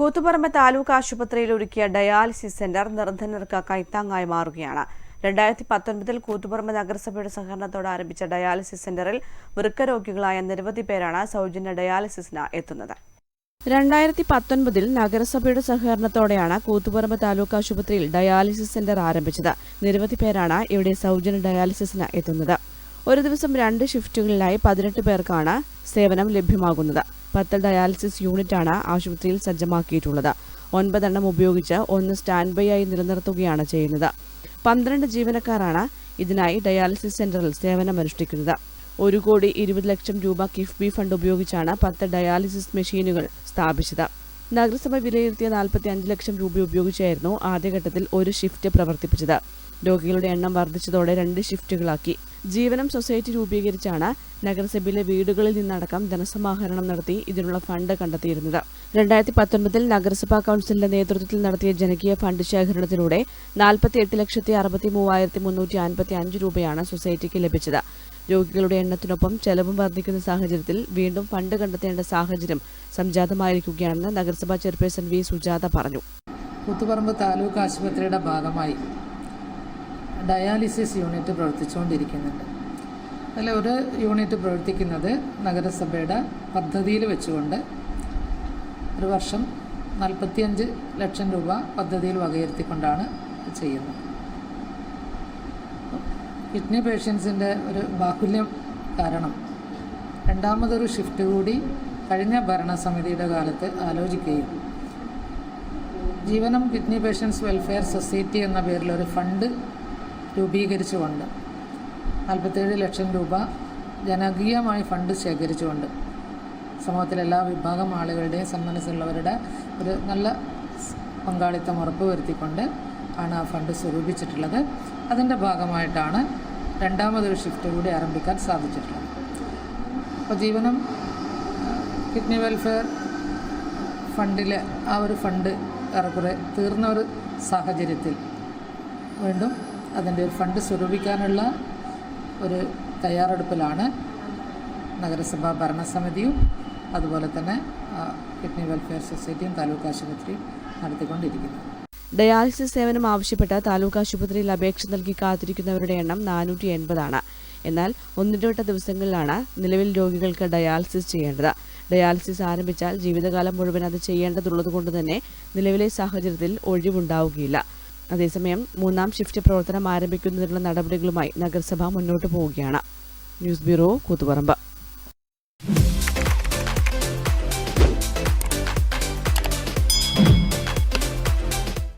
കൂത്തുപറമ്പ് താലൂക്ക് ആശുപത്രിയിൽ ഒരുക്കിയ dialysis centre നിർധനർക്ക് കൈത്താങ്ങായി മാറുകയാണ്. രണ്ടായിരത്തി പത്തൊൻപതിൽ കൂത്തുപറമ്പ് നഗരസഭയുടെ സഹകരണത്തോടെ ആരംഭിച്ച ഡയാലിസിസ് സെന്ററിൽ വൃക്കരോഗികളായ നിരവധി പേരാണ് സൗജന്യ ഡയാലിസിസിന് എത്തുന്നത്. രണ്ടായിരത്തി പത്തൊൻപതിൽ നഗരസഭയുടെ സഹകരണത്തോടെയാണ് കൂത്തുപറമ്പ് താലൂക്ക് ആശുപത്രിയിൽ ഡയാലിസിസ് സെന്റർ ആരംഭിച്ചത്. നിരവധി പേരാണ് ഇവിടെ സൗജന്യ ഡയാലിസിസിന് എത്തുന്നത്. ഒരു ദിവസം രണ്ട് ഷിഫ്റ്റുകളിലായി പതിനെട്ട് പേർക്കാണ് സേവനം ലഭ്യമാകുന്നത്. പത്ത് ഡയാലിസിസ് യൂണിറ്റാണ് ആശുപത്രിയിൽ സജ്ജമാക്കിയിട്ടുള്ളത്. ഒൻപതെണ്ണം ഉപയോഗിച്ച് ഒന്ന് സ്റ്റാൻഡ് ബൈ ആയി നിലനിർത്തുകയാണ് ചെയ്യുന്നത്. പന്ത്രണ്ട് ജീവനക്കാരാണ് ഇതിനായി ഡയാലിസിസ് സെന്ററിൽ സേവനമനുഷ്ഠിക്കുന്നത് ഒരു കോടി ഇരുപത് ലക്ഷം രൂപ കിഫ്ബി ഫണ്ട് ഉപയോഗിച്ചാണ് പത്ത് ഡയാലിസിസ് മെഷീനുകൾ സ്ഥാപിച്ചത്. നഗരസഭ വിലയിരുത്തിയ നാൽപ്പത്തി അഞ്ച് ലക്ഷം രൂപ ഉപയോഗിച്ചായിരുന്നു ആദ്യഘട്ടത്തിൽ ഒരു ഷിഫ്റ്റ് പ്രവർത്തിപ്പിച്ചത്. രോഗികളുടെ എണ്ണം വർദ്ധിച്ചതോടെ രണ്ട് ഷിഫ്റ്റുകളാക്കി. ജീവനം സൊസൈറ്റി രൂപീകരിച്ചാണ് നഗരസഭയിലെ വീടുകളിൽ നിന്നടക്കം ധനസമാഹരണം നടത്തി ഇതിനുള്ള ഫണ്ട് കണ്ടെത്തിയിരുന്നത്. രണ്ടായിരത്തി പത്തൊൻപതിൽ നഗരസഭാ കൌൺസിലിന്റെ നേതൃത്വത്തിൽ നടത്തിയ ജനകീയ ഫണ്ട് ശേഖരണത്തിലൂടെ നാൽപ്പത്തി എട്ട് ലക്ഷത്തി അറുപത്തി മൂവായിരത്തി മുന്നൂറ്റി അൻപത്തി അഞ്ച് രൂപയാണ് സൊസൈറ്റിക്ക് ലഭിച്ചത്. രോഗികളുടെ എണ്ണത്തിനൊപ്പം ചെലവും വർദ്ധിക്കുന്ന സാഹചര്യത്തിൽ വീണ്ടും ഫണ്ട് കണ്ടെത്തേണ്ട സാഹചര്യം സംജാതമായിരിക്കുകയാണെന്ന് നഗരസഭാ ചെയർപേഴ്സൺ വി. സുജാത പറഞ്ഞു. കുത്തുപറമ്പ് താലൂക്ക് ആശുപത്രിയുടെ ഭാഗമായി ഡയാലിസിസ് യൂണിറ്റ് പ്രവർത്തിച്ചുകൊണ്ടിരിക്കുന്നുണ്ട്. അതിൽ ഒരു യൂണിറ്റ് പ്രവർത്തിക്കുന്നത് നഗരസഭയുടെ പദ്ധതിയിൽ വെച്ചുകൊണ്ട് ഒരു വർഷം നാൽപ്പത്തിയഞ്ച് ലക്ഷം രൂപ പദ്ധതിയിൽ വകയിരുത്തിക്കൊണ്ടാണ് ചെയ്യുന്നത്. കിഡ്നി പേഷ്യൻസിന്റെ ഒരു ബാഹുല്യം കാരണം രണ്ടാമതൊരു ഷിഫ്റ്റ് കൂടി കഴിഞ്ഞ ഭരണസമിതിയുടെ കാലത്ത് ആലോചിക്കുകയും Jeevanam kidney patients welfare society എന്ന പേരിൽ ഒരു ഫണ്ട് രൂപീകരിച്ചുകൊണ്ട് നാൽപ്പത്തേഴ് ലക്ഷം രൂപ ജനകീയമായി ഫണ്ട് ശേഖരിച്ചുകൊണ്ട് സമൂഹത്തിലെ എല്ലാ വിഭാഗം ആളുകളുടെയും സന്മനസ്സുള്ളവരുടെ ഒരു നല്ല പങ്കാളിത്തം ഉറപ്പുവരുത്തിക്കൊണ്ട് ആണ് ആ ഫണ്ട് സ്വരൂപിച്ചിട്ടുള്ളത്. അതിന്റെ ഭാഗമായിട്ടാണ് രണ്ടാമതൊരു ഷിഫ്റ്റ് കൂടി ആരംഭിക്കാൻ സാധിച്ചിട്ടുള്ളത്. അപ്പോൾ ജീവനം കിഡ്നി വെൽഫെയർ ഫണ്ടിലെ ആ ഒരു ഫണ്ട് ഏറെക്കുറെ തീർന്ന ഒരു സാഹചര്യത്തിൽ വീണ്ടും അതിന്റെ ഫണ്ട് സ്വരൂപിക്കാനുള്ള ഒരു തയ്യാറെടുപ്പിലാണ് നഗരസഭാ ഭരണസമിതിയും അതുപോലെ തന്നെ കിഡ്നി വെൽഫെയർ സൊസൈറ്റിയും താലൂക്ക് ആശുപത്രിയും നടത്തിക്കൊണ്ടിരിക്കുന്നത്. ഡയാലിസിസ് സേവനം ആവശ്യപ്പെട്ട് താലൂക്ക് ആശുപത്രിയിൽ അപേക്ഷ നൽകി കാത്തിരിക്കുന്നവരുടെ എണ്ണം നാനൂറ്റി എൺപതാണ്. എന്നാൽ ഒന്നിടവിട്ട ദിവസങ്ങളിലാണ് നിലവിൽ രോഗികൾക്ക് ഡയാലിസിസ് ചെയ്യേണ്ടത്. ഡയാലിസിസ് ആരംഭിച്ചാൽ ജീവിതകാലം മുഴുവൻ അത് ചെയ്യേണ്ടതുള്ളതുകൊണ്ട് തന്നെ നിലവിലെ സാഹചര്യത്തിൽ ഒഴിവുണ്ടാവുകയില്ല. അതേസമയം മൂന്നാം ഷിഫ്റ്റ് പ്രവർത്തനം ആരംഭിക്കുന്നതിനുള്ള നടപടികളുമായി നഗരസഭ മുന്നോട്ടു പോവുകയാണ്. News bureau Koothuparamba.